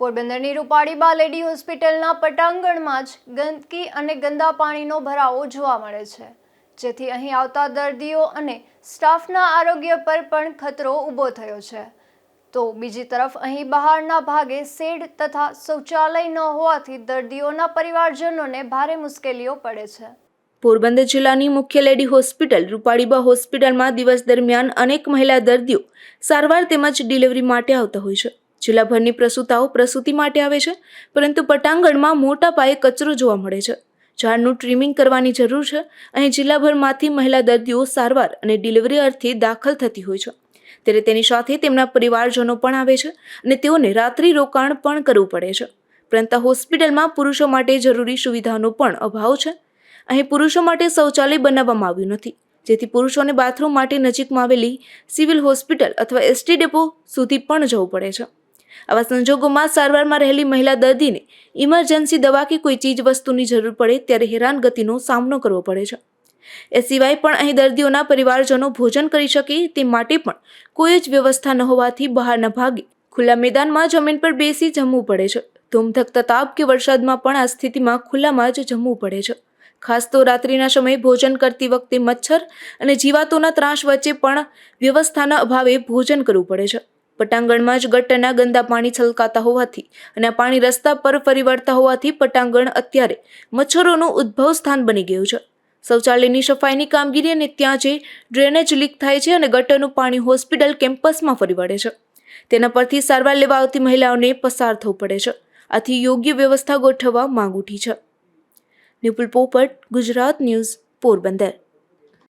પોરબંદરની રૂપાડીબા લેડી હોસ્પિટલના પટાંગણમાં જ ગંદકી અને ગંદા પાણીનો ભરાવો જોવા મળે છે. જેથી અહીં આવતા દર્દીઓ અને સ્ટાફના આરોગ્ય પર પણ ખતરો ઊભો થયો છે. તો બીજી તરફ અહીં બહારના ભાગે શેડ તથા શૌચાલય ન હોવાથી દર્દીઓના પરિવારજનોને ભારે મુશ્કેલીઓ પડે છે. પોરબંદર જિલ્લાની મુખ્ય લેડી હોસ્પિટલ રૂપાડીબા હોસ્પિટલમાં દિવસ દરમિયાન અનેક મહિલા દર્દીઓ સારવાર તેમજ ડિલિવરી માટે આવતા હોય છે. જિલ્લાભરની પ્રસૂતાઓ પ્રસૂતિ માટે આવે છે, પરંતુ પટાંગણમાં મોટા પાયે કચરો જોવા મળે છે. ઝાડનું ટ્રીમિંગ કરવાની જરૂર છે. અહીં જિલ્લાભરમાંથી મહિલા દર્દીઓ સારવાર અને ડિલિવરી અર્થે દાખલ થતી હોય છે. ત્યારે તેની સાથે તેમના પરિવારજનો પણ આવે છે અને તેઓને રાત્રિ રોકાણ પણ કરવું પડે છે. પરંતુ હોસ્પિટલમાં પુરુષો માટે જરૂરી સુવિધાનો પણ અભાવ છે. અહીં પુરુષો માટે શૌચાલય બનાવવામાં આવ્યું નથી. જેથી પુરુષોને બાથરૂમ માટે નજીકમાં આવેલી સિવિલ હોસ્પિટલ અથવા એસટી ડેપો સુધી પણ જવું પડે છે. આવા સંજોગોમાં સારવારમાં રહેલી મહિલા દર્દીને ઇમરજન્સી દવા કે કોઈ ચીજ વસ્તુની જરૂર પડે ત્યારે હેરાનગતિનો સામનો કરવો પડે છે. એ સિવાય પણ અહીં દર્દીઓના પરિવારજનો ભોજન કરી શકે તે માટે પણ કોઈ જ વ્યવસ્થા ન હોવાથી બહારના ભાગે ખુલ્લા મેદાનમાં જમીન પર બેસી જમવું પડે છે. ધૂમધકતા તાપ કે વરસાદમાં પણ આ સ્થિતિમાં ખુલ્લામાં જ જમવું પડે છે. ખાસ તો રાત્રિના સમયે ભોજન કરતી વખતે મચ્છર અને જીવાતોના ત્રાસ વચ્ચે પણ વ્યવસ્થાના અભાવે ભોજન કરવું પડે છે. પટાંગણમાં જ ગટરના ગંદા પાણી છલકાતા હોવાથી અને પાણી રસ્તા પર ફરી વળતા હોવાથી પટાંગણ અત્યારે મચ્છરોનું ઉદ્ભવ સ્થાન બની ગયું છે. શૌચાલયની સફાઈની કામગીરી અને ત્યાં જે ડ્રેનેજ લીક થાય છે અને ગટરનું પાણી હોસ્પિટલ કેમ્પસમાં ફરી વળે છે. તેના પરથી સારવાર લેવા આવતી મહિલાઓને પસાર થવું પડે છે. આથી યોગ્ય વ્યવસ્થા ગોઠવવા માંગ ઉઠી છે. નિપુલ પોપટ, ગુજરાત ન્યૂઝ પોરબંદર.